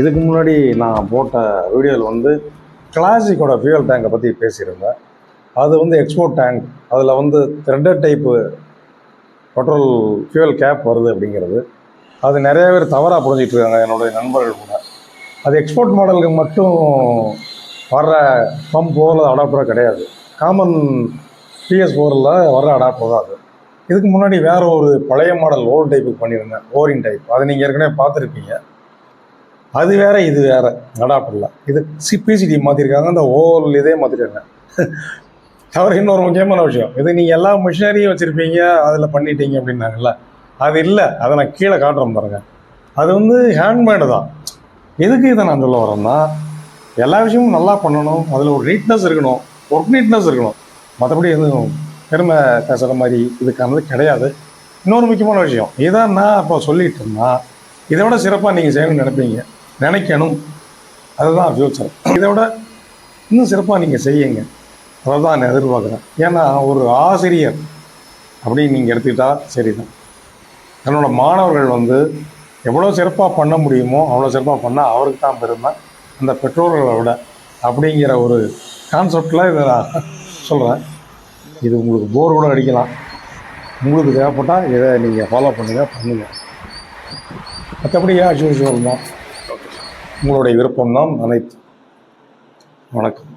இதுக்கு முன்னாடி நான் போட்ட வீடியோவில் வந்து கிளாசிக்கோட ஃபியூயல் டேங்கை பற்றி பேசியிருந்தேன். அது வந்து எக்ஸ்போர்ட் டேங்க். அதில் வந்து த்ரெட்டர் டைப்பு பெட்ரோல் ஃபியூயல் கேப் வருது அப்படிங்கிறது. அது நிறைய பேர் தவறாக புரிஞ்சிட்டு இருக்காங்க என்னுடைய நண்பர்கள் கூட. அது எக்ஸ்போர்ட் மாடலுக்கு மட்டும் வர்ற பம்போ அல்லது அடாப்டரோ கிடையாது. காமன் பிஎஸ் ஃபோரில் வர்ற அடாப்டர் தான் அது. இதுக்கு முன்னாடி வேறு ஒரு பழைய மாடல் ஓல்டு டைப்புக்கு பண்ணியிருந்தேன். ஓரின் டைப் அதை நீங்கள் ஏற்கனவே பார்த்துருப்பீங்க. அது வேற இது வேற. அடாப்டரில் இது சிபிசிடி மாற்றிருக்காங்க அந்த ஓல் இதே மாற்றிருக்காங்க தவிர இன்னொரு முக்கியமான விஷயம். இது நீங்கள் எல்லா மிஷினரியும் வச்சுருப்பீங்க. அதில் பண்ணிட்டீங்க அப்படின்னாங்கல்ல. அது இல்லை. அதை நான் கீழே காட்டுறேன் பாருங்க. அது வந்து ஹேண்ட்மேடு தான். எதுக்கு இதை நான் சொல்ல வரேன்னா எல்லா விஷயமும் நல்லா பண்ணணும். அதில் ஒரு நீட்னஸ் இருக்கணும். ஒர்க் நீட்னஸ் இருக்கணும். மற்றபடி எதுவும் பெருமை பேசுகிற மாதிரி இதுக்கானது கிடையாது. இன்னொரு முக்கியமான விஷயம். இதை நான் இப்போ சொல்லிட்டு இதை விட சிறப்பாக நீங்கள் செய்யணும்னு நினைப்பீங்க. நினைக்கணும். அதுதான் ஃப்யூச்சர் இதை விட இன்னும் சிறப்பாக நீங்கள் செய்யுங்க. அதை தான் நான் எதிர்பார்க்குறேன். ஏன்னா ஒரு ஆசிரியர் அப்படின்னு நீங்கள் எடுத்துக்கிட்டா சரிதான். என்னோடய மாணவர்கள் வந்து எவ்வளோ சிறப்பாக பண்ண முடியுமோ அவ்வளோ சிறப்பாக பண்ணால் அவருக்கு தான் பெருமை. அந்த பெற்றோர்களை விட அப்படிங்கிற ஒரு கான்செப்டில் இதை நான் சொல்கிறேன் இது உங்களுக்கு போர் கூட அடிக்கலாம். உங்களுக்கு தேவைப்பட்டால் இதை நீங்கள் ஃபாலோ பண்ணுங்கள் பண்ணுங்கள் மற்றபடி ஏன் யூஷுவல் தான் உங்களுடைய விருப்பம் தான் அனைத்து. வணக்கம்.